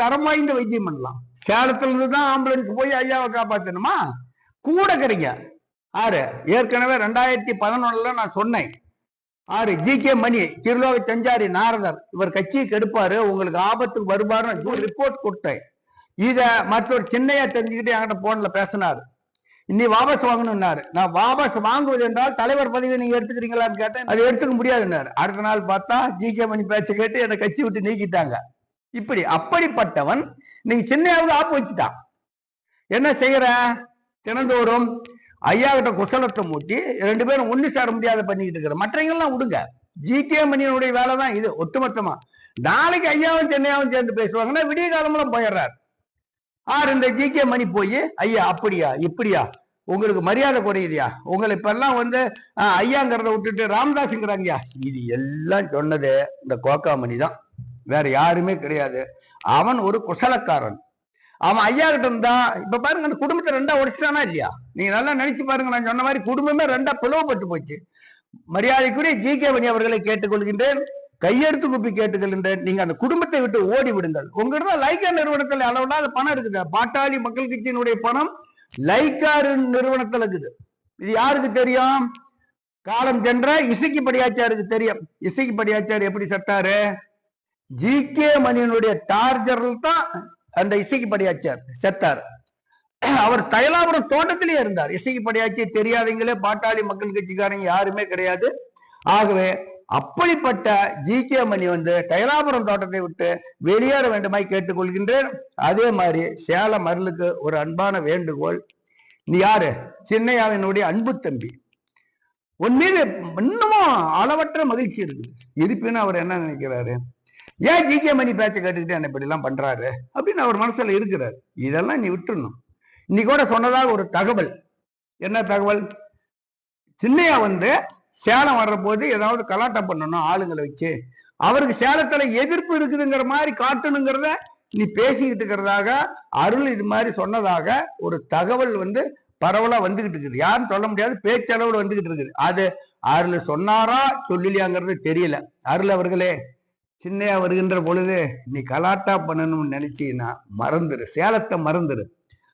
தரம் வாய்ந்த வைத்தியம் பண்ணலாம். சேலத்துல இருந்து தான் ஆம்புலன்ஸ் போய் ஐயாவை காப்பாத்தணுமா? கூட கிடைங்க. ஆறு ஏற்கனவே ரெண்டாயிரத்தி பதினொன்னுல நான் சொன்னேன். ஆறு ஜி. கே. மணி திருலோக சஞ்சாரி நாரதர். இவர் கட்சியை கெடுப்பாரு உங்களுக்கு ஆபத்துக்கு வருவாருன்னு ரிப்போர்ட் கொடுத்தேன். இத மற்றொரு சின்னையா தெரிஞ்சுக்கிட்டு என்கிட்ட போன்ல பேசினாரு. இன்னி வாபஸ் வாங்கணும்னாரு. நான் வாபஸ் வாங்குவது என்றால் தலைவர் பதவி நீங்க எடுத்துக்கிறீங்களான்னு கேட்டேன். அது எடுத்துக்க முடியாதுன்னாரு. அடுத்த நாள் பார்த்தா ஜி. கே. மணி பேச்சை கேட்டு என்னை கட்சி விட்டு நீக்கிட்டாங்க. இப்படி அப்படிப்பட்டவன் நீங்க சென்னையாவது ஆப்பு வச்சுட்டான் என்ன செய்யற? தினந்தோறும் ஐயா கிட்ட குசலத்தை மூட்டி ரெண்டு பேரும் ஒன்று சேர முடியாத பண்ணிக்கிட்டு இருக்கிற. மற்றவங்கெல்லாம் விடுங்க. ஜி கே மணியனுடைய வேலை தான் இது ஒட்டுமொத்தமா. நாளைக்கு ஐயாவும் சென்னையாவும் சேர்ந்து பேசுவாங்கன்னா விடிய காலமெல்லாம் போயிடுறாரு. ஆறு இந்த ஜி கே மணி போய் ஐயா அப்படியா இப்படியா? உங்களுக்கு மரியாதை குறையுதியா? உங்களை இப்பெல்லாம் வந்து ஐயாங்கிறத விட்டுட்டு ராமதாஸுங்கிறாங்கயா? இது எல்லாம் சொன்னது இந்த கோகாமணி தான். வேற யாருமே கிடையாது. அவன் ஒரு குசலக்காரன். அவன் ஐயா கிட்ட இருந்தா இப்ப பாருங்க அந்த குடும்பத்தை ரெண்டா உடைச்சிட்டானா இல்லையா? நீங்க நல்லா நினைச்சு பாருங்க நான் சொன்ன மாதிரி குடும்பமே ரெண்டா பிளவுபட்டு போச்சு. மரியாதைக்குரிய ஜி கே மணி அவர்களை கேட்டுக்கொள்கின்றேன். கையெடுத்து குப்பி கேட்டுக்கொள்கின்றேன். நீங்க அந்த குடும்பத்தை விட்டு ஓடி விடுங்கள். உங்ககிட்ட லைக்கா நிறுவனத்தில் அளவில்லாத பணம் இருக்குது. பாட்டாளி மக்கள் கட்சியினுடைய பணம் லைக்கா நிறுவனத்துல இருக்குது. இது யாருக்கு தெரியும்? காலம் சென்ற இசைக்கு படியாச்சாருக்கு தெரியும். இசைக்கு படியாச்சார் எப்படி செத்தாரு? ஜி கே மணியனுடைய டார்ஜரில் தான் அந்த இசைக்கு படியாச்சார் செத்தார். அவர் தைலாபுரம் தோட்டத்திலேயே இருந்தார். இசைக்கு படியாச்சி தெரியாதீங்களே பாட்டாளி மக்கள் கட்சிக்காரங்க யாருமே கிடையாது. ஆகவே அப்படிப்பட்ட ஜி கே மணி வந்து தைலாபுரம் தோட்டத்தை விட்டு வெளியேற வேண்டுமாய் கேட்டுக்கொள்கின்றேன். அதே மாதிரி சேலம் அருளுக்கு ஒரு அன்பான வேண்டுகோள். நீ யாரு? சின்னையாவினுடைய அன்பு தம்பி. உன் மீது இன்னமும் அளவற்ற மகிழ்ச்சி இருக்குது. இருப்பினும் அவர் என்ன நினைக்கிறாரு? ஏன் ஜி கே மணி பேச்சை கேட்டுக்கிட்டு என்ன இப்படி எல்லாம் பண்றாரு? அப்படின்னு அவர் மனசுல இருக்கிறார். இதெல்லாம் நீ விட்டுறணும். இன்னைக்கு கூட சொன்னதாக ஒரு தகவல். என்ன தகவல்? சின்னையா வந்து சேலம் வர்ற போது ஏதாவது கலாட்டம் பண்ணணும் ஆளுங்களை வச்சு. அவருக்கு சேலத்துல எதிர்ப்பு இருக்குதுங்கிற மாதிரி காட்டணுங்கிறத நீ பேசிக்கிட்டு இருக்கிறதாக அருள் இது மாதிரி சொன்னதாக ஒரு தகவல் வந்து பரவலா வந்துகிட்டு இருக்குது. யாரும் சொல்ல முடியாது பேச்சளவில் வந்துகிட்டு இருக்குது. அது அருள் சொன்னாரா சொல்லலையாங்கிறது தெரியல. அருள் அவர்களே சின்னையா வருகின்ற பொழுது நீ கலாட்டா பண்ணணும்னு நினைச்சீன்னா மறந்துடு சேலத்தை மறந்துடு